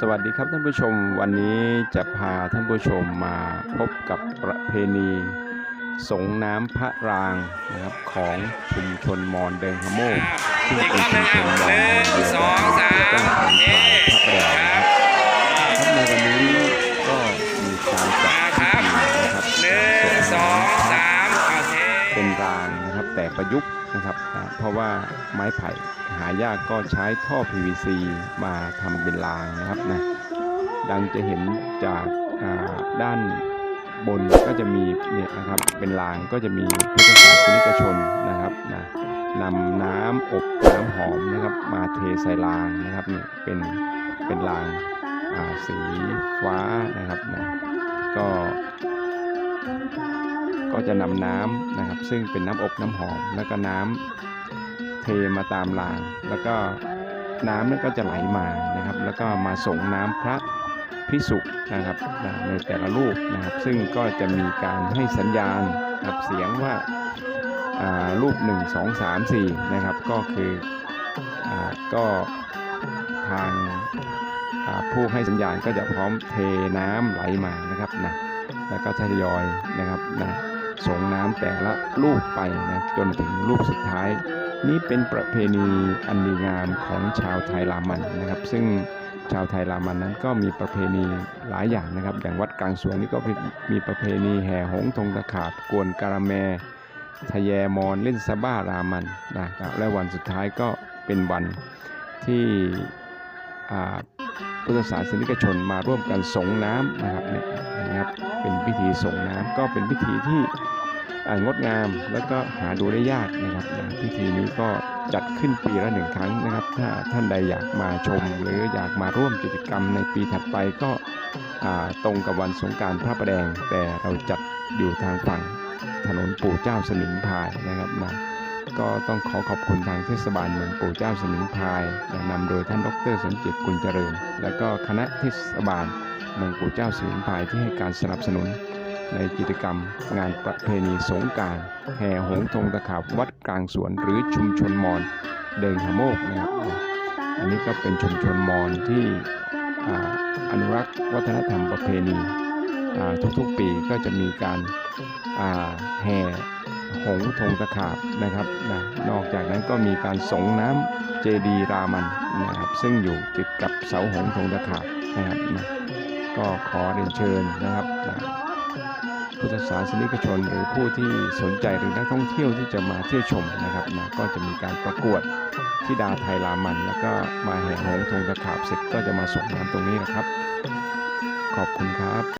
สวัสดีครับท่านผู้ชมวันนี้จะพาท่านผู้ชมมาพบกับประเพณีสงน้ำพระรางนะครับของชุมชนมอญเดิงขโมกซึ่งเป็นชุมชนมอญเดิงขโมกตั้งของฝ่ายพระแดงนะครับครับในวันนี้ก็มีการจัดพิธีนะครับหนึ่งสองสามโอเคเป็นรางนะครับ แต่ประยุกต์นะครับเพราะว่าไม้ไผ่หายากก็ใช้ท่อ PVC มาทำเป็นรางนะครับนะดังจะเห็นจากด้านบนก็จะมีเนี่ยนะครับเป็นรางก็จะมีพุทธศาสนิกชนนะครับนะนำน้ำอบน้ำหอมนะครับมาเทใส่รางนะครับเนี่ยเป็นเป็นรางาสีฟ้านะครับนะก็ ก็จะนำน้ำนะครับ ซึ่งเป็นน้ำอบน้ำหอม แล้วก็น้ำเทมาตามราง แล้วก็น้ำนั้นก็จะไหลมานะครับ แล้วก็มาส่งน้ำพระพิสุนะครับในแต่ละรูปนะครับ ซึ่งก็จะมีการให้สัญญาณนะครับเสียงว่าอ่ารูป 1 2 3 4 นะครับ ก็คืออก็ทางาผู้ให้สัญญาณก็จะพร้อมเทน้ำไหลมานะครับนะแล้วก็ทยอยนะครับนะ ส่งน้ำแต่ละรูปไปนะจนถึงรูปสุดท้าย นี่เป็นประเพณีอันดีงามของชาวไทยรามันนะครับ ซึ่งชาวไทยรามันนั้นก็มีประเพณีหลายอย่างนะครับ อย่างวัดกลางสวนนี่ก็มีประเพณีแห่หงส์ธงตะขาบกวนการาแมทะแยมอนเล่นซาบ้ารามันนะครับและวันสุดท้ายก็เป็นวันที่อ่าพุทธศาสนิกชนมาร่วมกันสงน้ำนะครับเนี่ยนะครับ พิธีส่งน้ำก็เป็นพิธีที่งดงามแล้วก็หาดูได้ยากนะครับนะพิธีนี้ก็จัดขึ้นปีละหนึ่งครั้งนะครับ ถ้าท่านใดอยากมาชม หรืออยากมาร่วมกิจกรรมในปีถัดไปก็ตรงกับวันสงการพระประแดง แต่เราจัดอยู่ทางฝั่งถนนปู่เจ้าสมิงพายนะครับนะก็ต้องขอขอบคุณทางเทศบาลเมืองปู่เจ้าสมิงพายนำโดยท่านดรสมจิตกุลเจริญ และก็คณะเทศบาล เมืองปู่เจ้าสมิงพายที่ให้การสนับสนุน ในกิจกรรม งานประเพณีสงการแห่หงส์ธงตะขาบวัดกลางสวนหรือชุมชนมอญเดิงหโมกนะครับอันนี้ก็เป็นชุมชนมอญที่ออนุรักษ์วัฒนธรรมประเพณีทุกๆปีก็จะมีการาแห่หงส์ธงตะขาบนะครับนะนอกจากนั้นก็มีการสงน้ำเจดีรามันนะครับซึ่งอยู่ติดกับเสาหงส์ธงตะขาบนะครับนะ ก็ขอเรียนเชิญนะครับพุทธศาสนิกชนหรือผู้ที่สนใจหรือนักท่องเที่ยวที่จะมาเที่ยวชมนะครับนะก็จะมีการประกวดทิดาไทยรามัน แล้วก็มาแห่หงทงตะขาบเสร็จก็จะมาส่งน้ำตรงนี้นะครับ ขอบคุณครับ